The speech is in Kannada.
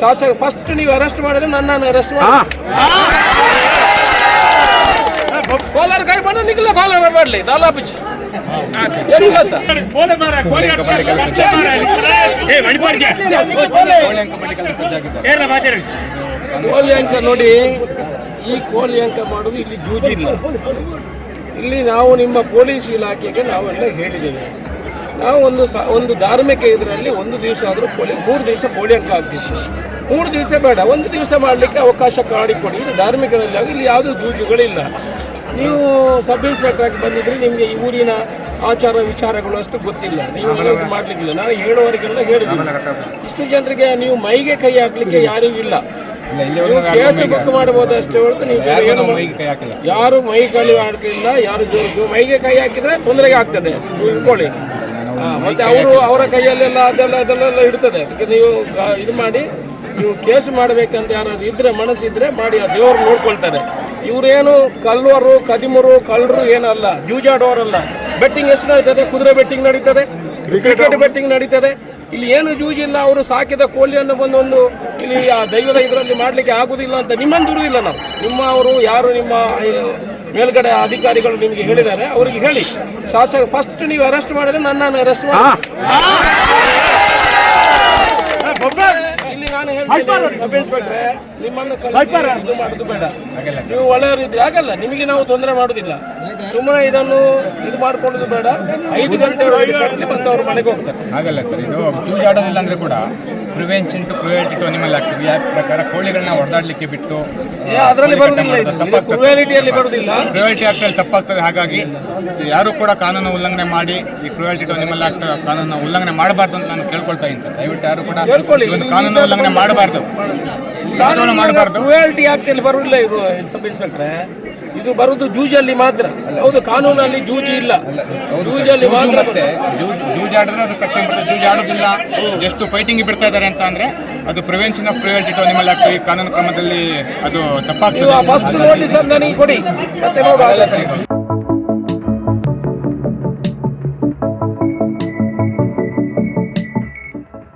ಶಾಸಕ ಫಸ್ಟ್ ನೀವು ಅರೆಸ್ಟ್ ಮಾಡಿದ್ರೆ ನನ್ನನ್ನು ಅರೆಸ್ಟ್ ಮಾಡಿ. ಕೋಲಾರ ಕೈ ಬಂದ ನಿಖಿಲ ಕೋಲಾರ ಮಾಡಲಿ ತಾಲಾ ಪಿಚ್ ಕೋಲಿ ಕೋಳಿ ಅಂಕ ನೋಡಿ ಈ ಕೋಲಿ ಅಂಕ ಮಾಡೋದು ಇಲ್ಲಿ ಜೂಜಿಲ್ಲ ಇಲ್ಲಿ. ನಾವು ನಿಮ್ಮ ಪೊಲೀಸ್ ಇಲಾಖೆಗೆ ನಾವೆಲ್ಲ ಹೇಳಿದ್ದೇವೆ. ನಾವು ಒಂದು ಸ ಒಂದು ಧಾರ್ಮಿಕ ಇದರಲ್ಲಿ ಒಂದು ದಿವಸ ಆದರೂ ಕೋಳಿ ಮೂರು ದಿವಸ ಕೋಳಿ ಅಂಕ ಆಗ್ತಿತ್ತು. ಮೂರು ದಿವಸ ಬೇಡ ಒಂದು ದಿವಸ ಮಾಡಲಿಕ್ಕೆ ಅವಕಾಶ ಮಾಡಿಕೊಡಿ ಇದು ಧಾರ್ಮಿಕದಲ್ಲಿ ಆಗಲಿ ಇಲ್ಲಿ ಯಾವುದೂ ಜೂಜುಗಳಿಲ್ಲ ನೀವು ಸಬ್ ಇನ್ಸ್ಪೆಕ್ಟರ್ ಆಗಿ ಬಂದಿದ್ರೆ ನಿಮಗೆ ಈ ಊರಿನ ಆಚಾರ ವಿಚಾರಗಳು ಅಷ್ಟು ಗೊತ್ತಿಲ್ಲ. ನೀವು ಮಾಡ್ಲಿಕ್ಕಿಲ್ಲ. ನಾನು ಹೇಳುವವರಿಗೆಲ್ಲ ಹೇಳಿದ್ದೀನಿ ಇಷ್ಟು ಜನರಿಗೆ ನೀವು ಮೈಗೆ ಕೈ ಹಾಕ್ಲಿಕ್ಕೆ ಯಾರಿಗೂ ಇಲ್ಲ. ಕೇಸ್ ಬುಕ್ ಮಾಡಬಹುದು ಅಷ್ಟೇ ಹೊರತು ನೀವು ಯಾರು ಮೈ ಕೈ ಹಾಕಿಲ್ಲ. ಯಾರು ಜೋರು ಮೈಗೆ ಕೈ ಹಾಕಿದ್ರೆ ತೊಂದರೆಗೆ ಆಗ್ತದೆ. ನೀವು ಇಟ್ಕೊಳ್ಳಿ ಮತ್ತೆ ಅವರು ಅವರ ಕೈಯಲ್ಲೆಲ್ಲ ಅದೆಲ್ಲ ಅದೆಲ್ಲ ಇಡ್ತದೆ. ಅದಕ್ಕೆ ನೀವು ಇದು ಮಾಡಿ. ನೀವು ಕೇಸು ಮಾಡಬೇಕಂತ ಯಾರಾದ್ರು ಇದ್ರೆ ಮನಸ್ಸಿದ್ರೆ ಮಾಡಿ ಆ ದೇವರು ನೋಡ್ಕೊಳ್ತಾರೆ. ಇವರೇನು ಕಲ್ವರು ಕದಿಮರು ಕಳ್ಳರು ಏನಲ್ಲ ಜೂಜಾಡೋರಲ್ಲ. ಬೆಟ್ಟಿಂಗ್ ಎಷ್ಟು ನಡೀತದೆ? ಕುದುರೆ ಬೆಟ್ಟಿಂಗ್ ನಡೀತದೆ. ಕ್ರಿಕೆಟ್ ಬೆಟ್ಟಿಂಗ್ ನಡೀತದೆ. ಇಲ್ಲಿ ಏನು ಜೂಜಿಲ್ಲ ಅವರು ಸಾಕಿದ ಕೋಳಿಯನ್ನು ಬಂದು ಒಂದು ಇಲ್ಲಿ ಆ ದೈವದ ಇದರಲ್ಲಿ ಮಾಡಲಿಕ್ಕೆ ಆಗುದಿಲ್ಲ ಅಂತ ನಿಮ್ಮನ್ನು ದುಡಿದಿಲ್ಲ ನಾವು. ನಿಮ್ಮ ಅವರು ಯಾರು ನಿಮ್ಮ ಮೇಲ್ಗಡೆ ಅಧಿಕಾರಿಗಳು ನಿಮಗೆ ಹೇಳಿದ್ದಾರೆ. ಅವರಿಗೆ ಹೇಳಿ. ಶಾಸಕ ಫಸ್ಟ್ ನೀವು ಅರೆಸ್ಟ್ ಮಾಡಿದ್ರೆ ನನ್ನನ್ನು ಅರೆಸ್ಟ್ ಮಾಡಿ. ಸಬ್ ಇನ್ಸ್ಪೆಕ್ಟ್ರೆ ನಿಮ್ಮನ್ನು ಕಳಿಸಿ ಇದು ಮಾಡೋದು ಬೇಡ. ನೀವು ಒಳ್ಳೆಯವರಿದ್ರೆ ಆಗಲ್ಲ. ನಿಮಗೆ ನಾವು ತೊಂದರೆ ಮಾಡುದಿಲ್ಲ. ಸುಮ್ಮನೆ ಇದನ್ನು ಇದು ಮಾಡ್ಕೊಳ್ಳೋದು ಬೇಡ. ಐದು ಗಂಟೆ ಕಟ್ಟಲಿ ಮತ್ತೆ ಅವ್ರ ಮನೆಗೆ ಹೋಗ್ತಾರೆ. ಹಾಗಲ್ಲ ಸರ್ ಇದು ಜೂಜಾಡೋದಿಲ್ಲ ಅಂದ್ರೆ ಕೂಡ prevention to cruelty to animal act ಯಾವ ಪ್ರಕಾರ ಕೋಳಿಗಳನ್ನ ಹೊಡೆದಾಡ್ಲಿಕ್ಕೆ ಬಿಟ್ಟು ಅದರಲ್ಲಿ ಬರುವುದಿಲ್ಲ ಇದು. ಕ್ರುಯಾಲಿಟಿಯಲ್ಲಿ ಬರುದಿಲ್ಲ. ಕ್ರುಯಾಲಿಟಿ ಆಕ್ಟ್ ಅಲ್ಲಿ ತಪ್ಪಾಗ್ತದೆ. ಹಾಗಾಗಿ ಯಾರು ಕೂಡ ಕಾನೂನು ಉಲ್ಲಂಘನೆ ಮಾಡಿ ಈ ಕ್ರುಯಾಲಿಟಿ ಟು ಅನಿಮಲ್ ಆಕ್ಟ್ ಕಾನೂನು ಉಲ್ಲಂಘನೆ ಮಾಡಬಾರ್ದು ಅಂತ ನಾನು ಕೇಳ್ಕೊಳ್ತಾ ಇದ್ದೀನಿ ಸರ್. ದಯವಿಟ್ಟು ಯಾರು ಕೂಡ ಕಾನೂನು ಉಲ್ಲಂಘನೆ ಮಾಡಬಾರ್ದು. ಕಾನೂನು ಮಾಡಬಾರ್ದು. ಕ್ರುಯಾಲಿಟಿ ಆಕ್ಟ್ ಅಲ್ಲಿ ಬರುವುದಿಲ್ಲ ಇದು ಸಬ್ ಇನ್ಸ್ಪೆಕ್ಟ್ರೆ. ಇದು ಬರುದು ಜೂಜಲ್ಲಿ ಮಾತ್ರ. ಹೌದು ಕಾನೂನಲ್ಲಿ ಜೂಜಿ ಇಲ್ಲ. ಜೂಜಲ್ಲಿ ಮಾತ್ರ ಜೂಜಾಡಿದ್ರೆ ಅದು ಸೆಕ್ಷನ್ ಬರ್ತದೆ ಜೂಜಾಡೋದಿಲ್ಲ ಜಸ್ಟ್ ಫೈಟಿಂಗ್ ಬಿಡ್ತಾ ಇದ್ದಾರೆ ಅಂತ ಅಂದ್ರೆ ಅದು ಪ್ರಿವೆನ್ಷನ್ ಆಫ್ ಪ್ರಿವೆಂಟ್ ಇಟ್ಟು ನಿಮ್ಮಲ್ಲಿ ಕಾನೂನು ಕ್ರಮದಲ್ಲಿ ಅದು ತಪ್ಪಾಗ್ತದೆ. ಫಸ್ಟ್ ನೋಟಿಸ್ ನನಗೆ ಕೊಡಿ. ಮತ್ತೆ ನೋಡುವ